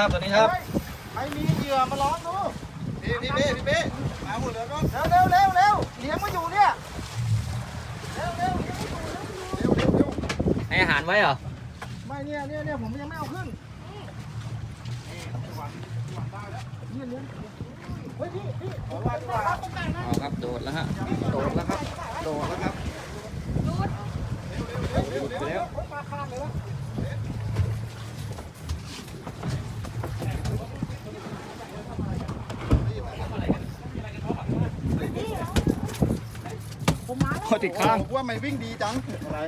ละมุนแล้วครับตอนนี้ครับใครมีเหยื่อมาล้อมดูพี่พี่เป้พี่เป้มาหมดเลยก็เร็วเร็วเร็วเร็วเลี้ยงมาอยู่เนี่ยเร็วเร็วเลี้ยงมาอยู่เร็วเร็วเร็วเร็วเร็วให้อาหารไว้เหรอไม่เนี่ยเนี่ยเนี่ยผมยังไม่เอาขึ้นเนี่ยเลี้ยงเฮ้ยพี่พี่ขอว่าดีกว่าเอาครับโดดแล้วฮะโดดแล้วครับโดดแล้วครับหลุดไปแล้วปลาคาดเลยวะผมมาแล้วโอ้ ติดข้างโอ้โหว่าไม่วิ่งดีจังอะไร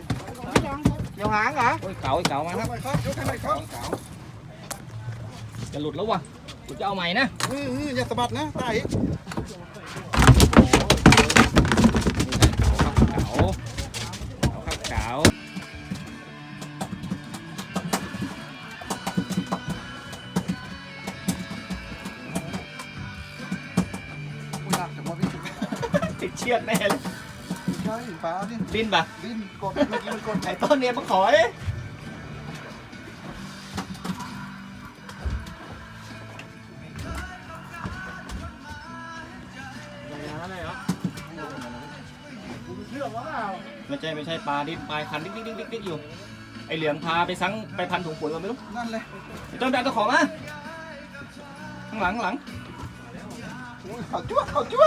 เดี๋ยวหางเหรอโอ้ยเก๋าไอ้เก๋ามาครับไปครับยกให้หน่อยครับจะหลุดแล้ววะกูจะเอาใหม่นะอืออืออย่าสะบัดนะตายเอาครับเก๋าอุ้ยหนักจังวะพี่ติดเชือกแน่เลย ใช่ปลาเนี่ยดิ้นปะดิ้นกดเมื่อกี้มันกดไอ้ต้นเนี่ยมาขอยเชื่อว่าเปล่าไม่ใช่ไม่ใช่ปลาดิ้นปลายคันดิ๊กดิ๊กดิ๊กดิ๊กดิ๊กอยู่ ไอ้เหลืองพาไปซังไปพันถุงปุ๋ยมาไม่รู้นั่นเลยไอ้ต้นไปเอาตัวของมาข้างหลังข้างหลังอุ้ยเขาจ้วะเขาจ้ว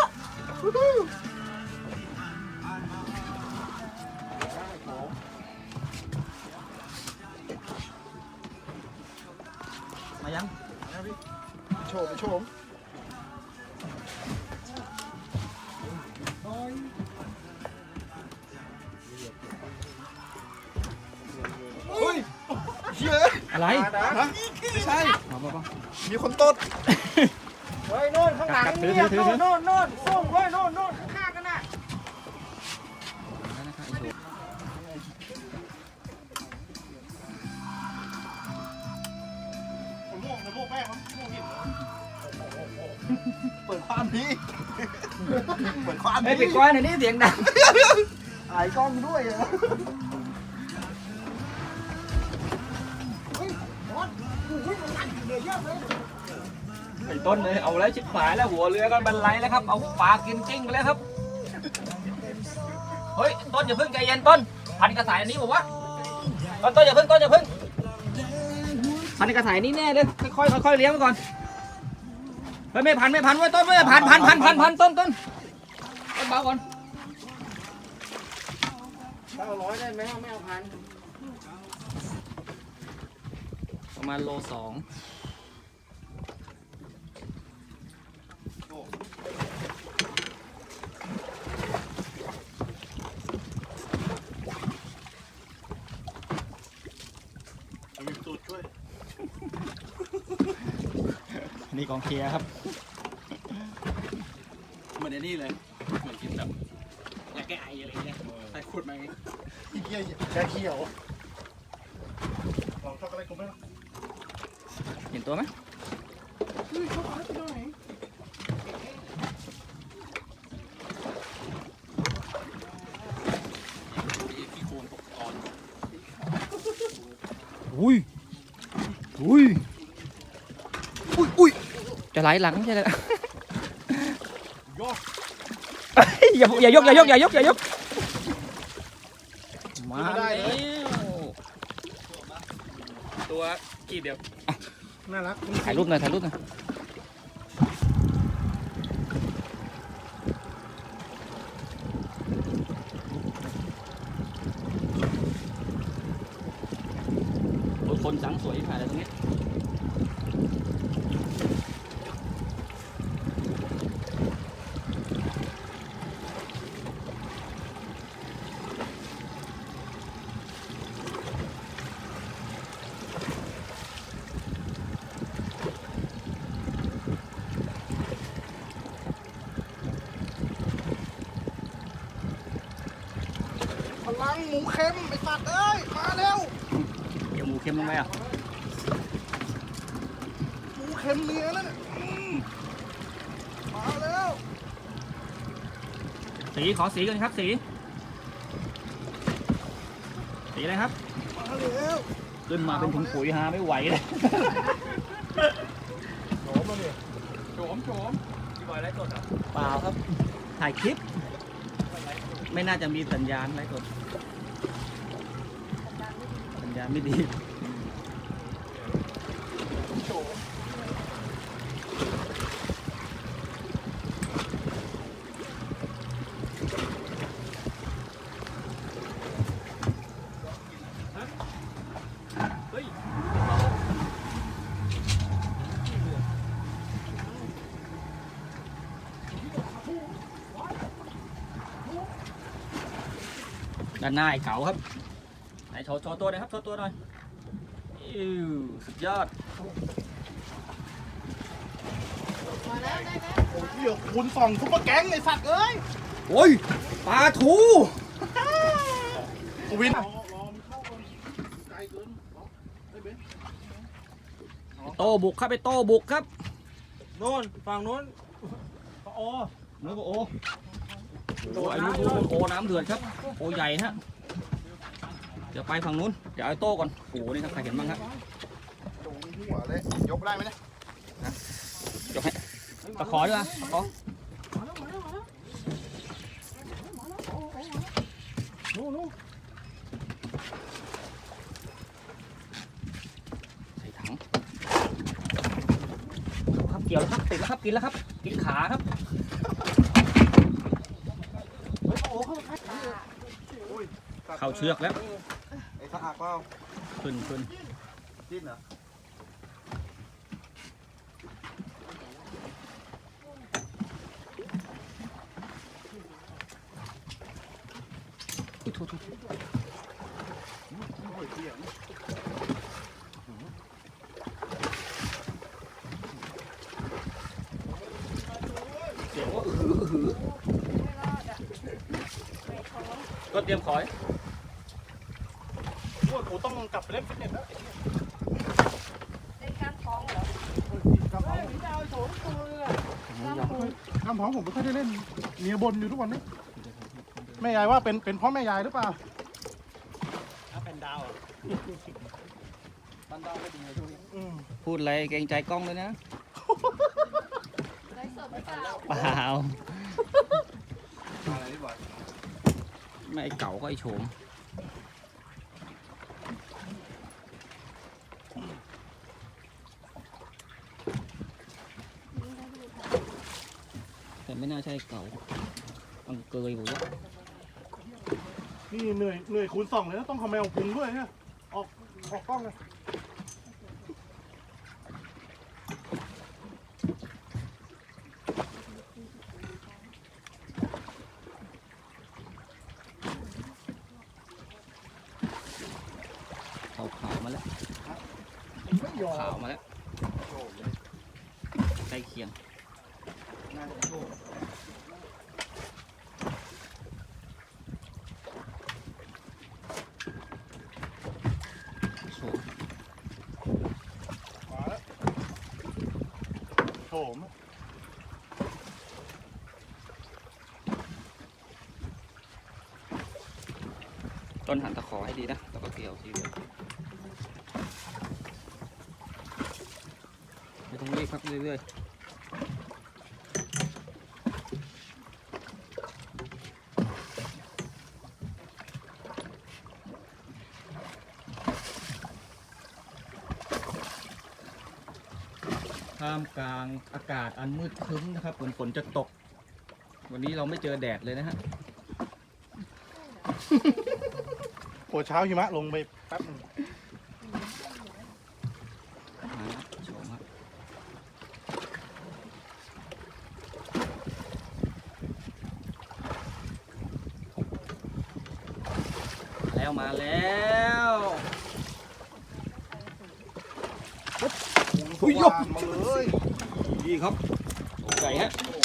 มายังโชว์ไปโชว์เฮ้ยเฮ้ยอะไรฮะไม่ใช่ เอาเอาเอามีคนตด เฮ้ยโน่นข้างหลังกัดถือเนี่ยถือถือโน่นโน่นโน่นส้มเฮ้ยโน่น เปิดความดีเปิดความดีเฮ้ยปิดก้อนหน่อยนี่เสียงดังถ่ายกล้องด้วยเหรอเฮ้ยบอสอุ้ยมันหนักเหลือเยอะเลยไอ้ต้นเลยเอาแล้วชิบหายแล้วหัวเรือก็บรรลัยแล้วครับ เอาปลากินจิ้งไปแล้วครับ เฮ้ยต้นอย่าเพิ่งใจเย็นต้น พันกระสายอันนี้บอกว่าต้นต้นอย่าเพิ่งต้นอย่าเพิ่งพันกระสายนี้แน่เลยค่อยๆค่อยๆเลี้ยงไปก่อนเฮ้ยไม่พันไม่พันไว้ยต้นไม่พันพันพันพันพันต้นต้นต้นเบาก่อนเก้าร้อยได้ไหมไม่เอาพันประมาณโลสองมีสูตรช่วย นี่กองเชียร์ครับ เหมือนไอ้นี่เลย เหมือนกินแบบยาแก้ไออะไรเงี้ยใส่ขวดมาไงอีเกียแค่เขียวลองช็อกโกแลตกูไหมเห็นตัวไหมเฮ้ยเขาขายไปตรงไหนพี่โคนตกตอนอุ้ยอุ้ยอุ้ยอุ้ยจะไหลหลังใช่ไหมย อดอย่าอย่ายกอย่ายกอย่ายกอย่ายกมาแล้วตัวกี่เดียวน่ารักถ่ายรูปหน่อยถ่ายรูปหน่อยโอ้ยคนสังสวยถ่ายอะไรตรงนี้ งหมูเค็มไอ้สัตว์เอ้ย มาแล้วเดี๋ยวหมูเค็มลงไหมอะหมูเค็มเนื้อแล้วเนี่ยอืมมาแล้วสีขอสีกันครับ สี สีอะไรครับ มาแล้วขึ้นมาเป็นถุงปุ๋ยหาไม่ไหวเลย โฉมแล้วเนี่ยโฉมโฉมพี่บอยไลฟ์สดอะเปล่าครับ ถ่ายคลิป ไม่น่าจะมีสัญญาณไลฟ์สดสัญญาณไม่ดี ด้านหน้าไอ้เก๋าครับไหนโชว์โชว์ตัวหน่อยครับโชว์ตัวหน่อยอิ้วสุดยอดโอ้ยเหี้ยคูณสองซุปเปอร์แก๊งไอ้สัตว์เอ้ยโอ้ยปลาทูวินโตบุกครับไปโตบุกครับโน่นฝั่งโน้นโอ้นู้นก็โอ โอ้ไอ้นู้นดูโอน้ำเดือดครับโอใหญ่ฮะเดี๋ยวไปฝั่งนู้นเดี๋ยวเอาไอ้โต้ก่อนโอ้โหนี่ครับใครเห็นบ้างครับโหหัวเลยยกได้ไหมเนี่ยยกให้ตะขอด้วยนะตะขอนู่นนู่นใส่ถังครับเกี่ยวแล้วครับติดแล้วครับกินแล้วครับกินขาครับ เข้าเชือกแล้ว ไอ้สะอาดเปล่าขึ้นขึ้นดิ้นเหรออุ๊ยโทษโทษโอ้ยเหี้ยเสียงว่าอื้อหืออื้อหือก็เตรียมขอย โอ้ยกูต้องกลับไปเล่นฟิตเนสแล้วเป็นการท้องเหรอกลับท้องกลับท้องผมไม่ค่อยได้เล่นเมียบนอยู่ทุกวันนี้แม่ยายว่าเป็นเป็นเพราะแม่ยายหรือเปล่าถ้าเป็นดาวอะบ้านดาวไม่ดีเลยช่วงนี้อืมพูดอะไรเกรงใจกล้องเลยนะไลฟ์สดหรือเปล่าเปล่าอะไรพี่บอยไม่ไอ้เก่าก็ไอ้โฉม แต่ไม่น่าใช่เก่าบังเกยผมว่านี่เหนื่อยเหนื่อยคูณสองเลยนะต้องคอมแมวพุงด้วยเนี่ยออกออกกล้องเลยขาวขาวๆมาแล้ว ไม่ยอขาวมมาแล้วใก ล้เคียงน่าจะโชว์โฉมมาแล้วโฉมต้นหันตะขอให้ดีนะ แล้วก็เกี่ยวทีเดียวไม่ต้องรีบครับเรื่อยๆ ท่ามกลางอากาศอันมืดครึ้มนะครับฝนฝนจะตก วันนี้เราไม่เจอแดดเลยนะฮะ โอ้เช้าหิมะลงไปแป๊บหนึงมาแล้วโฉมครับแล้วมาแล้ว อุ้ยยกมาเลยนี่ครับ ใหญ่ฮะโอ้ใหญ่